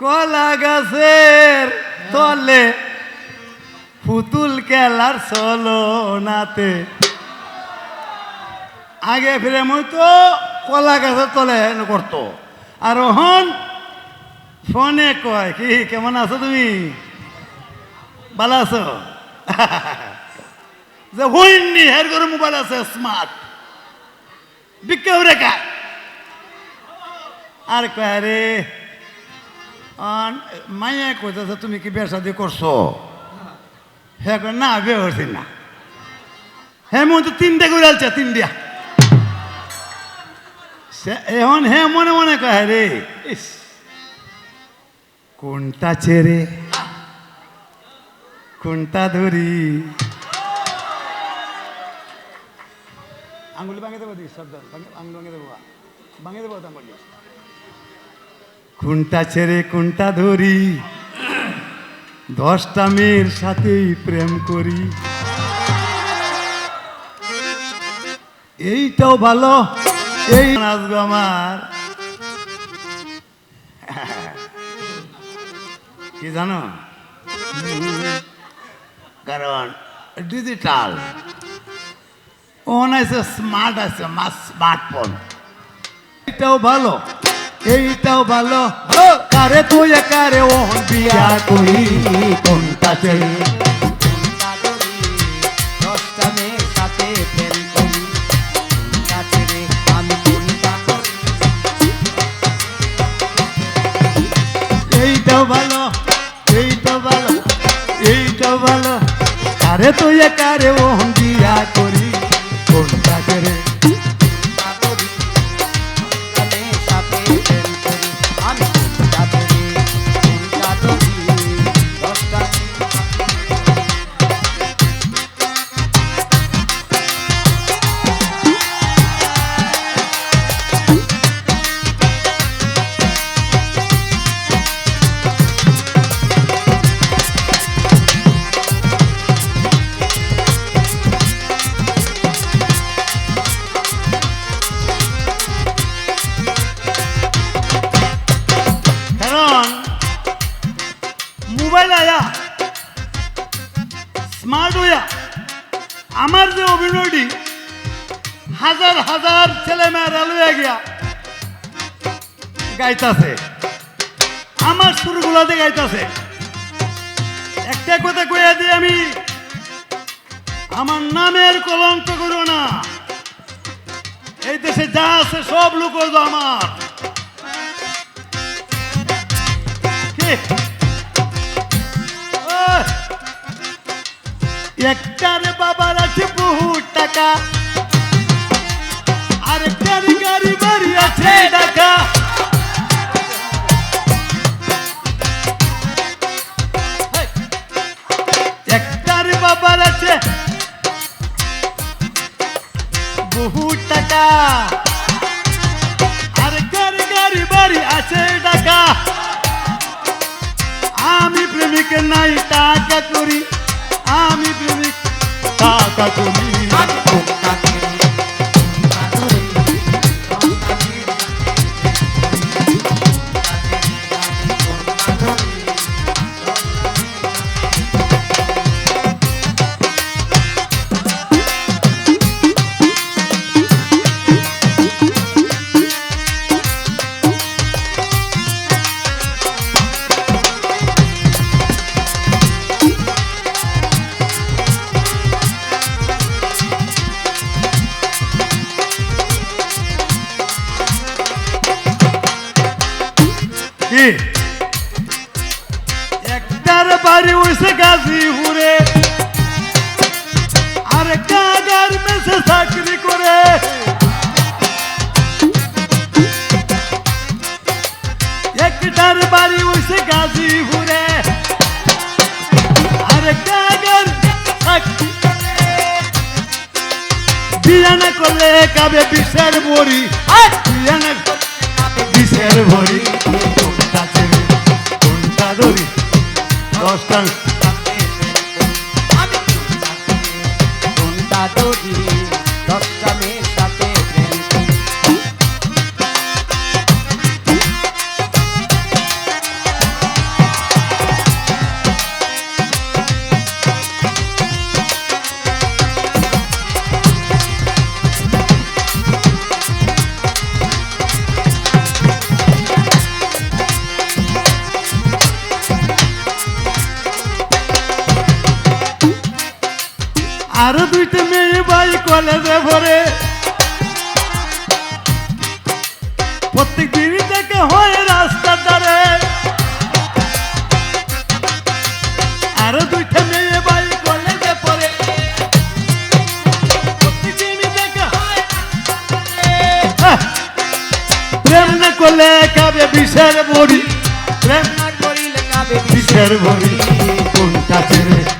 কলা গাছের তলে পুতুল খেলার নাতে আগে ফিরে মই তো কলা গাছের তলে করতো। আর ওহন ফোনে কয়, কি, কেমন আছো তুমি? ভালো আছো? যে হইনি হের করে মোবাইল আছে স্মার্ট বিক্রি রেখা আর কয় রে আন মাইয়া কইতেছে তুমি কি বিয়ে শাদি করছ? হ্যাঁ। না বিয়ে করছি না। হ্যাঁ মন তো তিনটে করে আলছে তিনটা। সে- এখন হ্যাঁ মনে মনে কয় রে ইস কোনটা ছেড়ে কোনটা ধরি? আঙ্গুলি ভাঙে দেবো দিস শব্দ আঙ্গুলি ভাঙে দেবো ভাঙে দেবো আঙ্গুলি কোনটা ছেড়ে কোনটা ধরি। দশটা মেয়ের সাথেই প্রেম করি। এইটাও ভালো, এই নাচবো আমার। কি জানো? কারণ ডিজিটাল। ওন আছে স্মার্ট আছে স্মার্টফোন। এইটাও ভালো। এইটাও ভালো। কারে তুই কারে ও বিয়া করি? কোনটা এইটাও ভালো এইটাও ভালো কারে তুই কারে ও বিয়া করি? কোনটা মেয়েরা লইয়া গিয়া গাইতাছে। আমার সুরগুলাতে গাইতাছে। একটা কথা কইয়া দিই আমি, আমার নামের কলঙ্ক করো না। এই দেশে যা আছে সব লোক আমার! একটার বাবার আছে বহু টাকা। আরেকটার গাড়ি বাড়ি আছে টাকা একটার বাবার আছে। বহু টাকা। আরেকটার গাড়ি বাড়ি আছে টাকা আমি প্রেমিক নাই টাকা করি, আমি প্রেমিক হয়েছে গাজীপুরে আরে কাগার মেসে চাকরি করে? একটার বাড়ি হয়েছে গাজীপুরে আরে কাগার বিয়া না করলে কাবে বিষের বড়ি বিয়া না বড়ি দশটা আরও দুইটা মেয়ে ভাই কলেজে ভরে। প্রত্যেক দিন হয় রাস্তা ধারে। আরও দুইটা মেয়ে ভাই কলেজে পড়ে। প্রত্যেক দিন দেখা হয়! প্রেম না করলে কাবে বিষের বড়ি। প্রেম না করিলে কাবে বিষের বড়ি। কোনটা ছেড়ে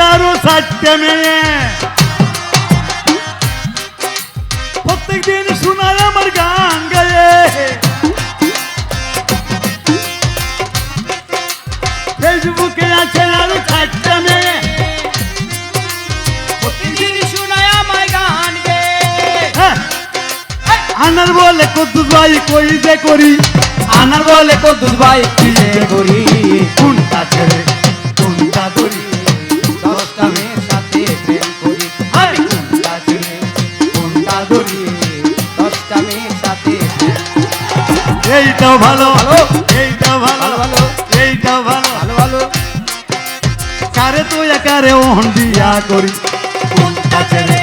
আরও ষাটটা মেয়ে। প্রত্যেক দিন শোনায় আমার গান গায়ে। ফেসবুকে আছে আরও ষাটটা মেয়ে। হ্যাঁ। আনার বলে কদ্দুস ভাই কই যে করি? আনার বলে কদ্দুস ভাই কি করি? কোনটা ছেড়ে করি। এইটাও ভালো ভালো। এইটাও ভালো ভালো এইটাও ভালো ভালো ভালো কারে। তো একারে ওহন করি। কোনটা ছেড়ে?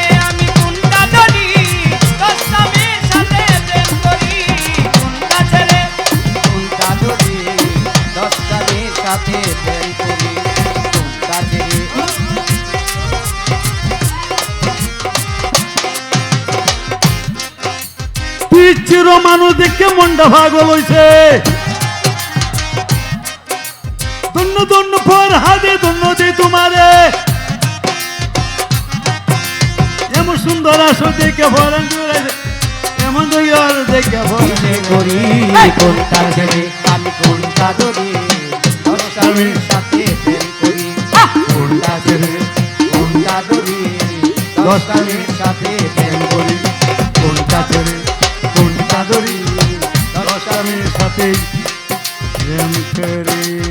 পিচ্ছির মানুষ দেখে মনটা ভাগল হইছে। ধন্য ধন্য ফর হাতে ধন্য দে তোমারে। এমন সুন্দর আসো দেখে ভরান এমন দইয়ার দেখে ভরান করি কোনটা ছেড়ে আমি কোনটা ধরি? দশটা সাথে প্রেম করি। কোনটা ছেড়ে কোনটা ধরি? দশটা মেয়ের সাথে প্রেম করি। কোনটা ছেড়ে কোনটা দশ আমি সাথে প্রেম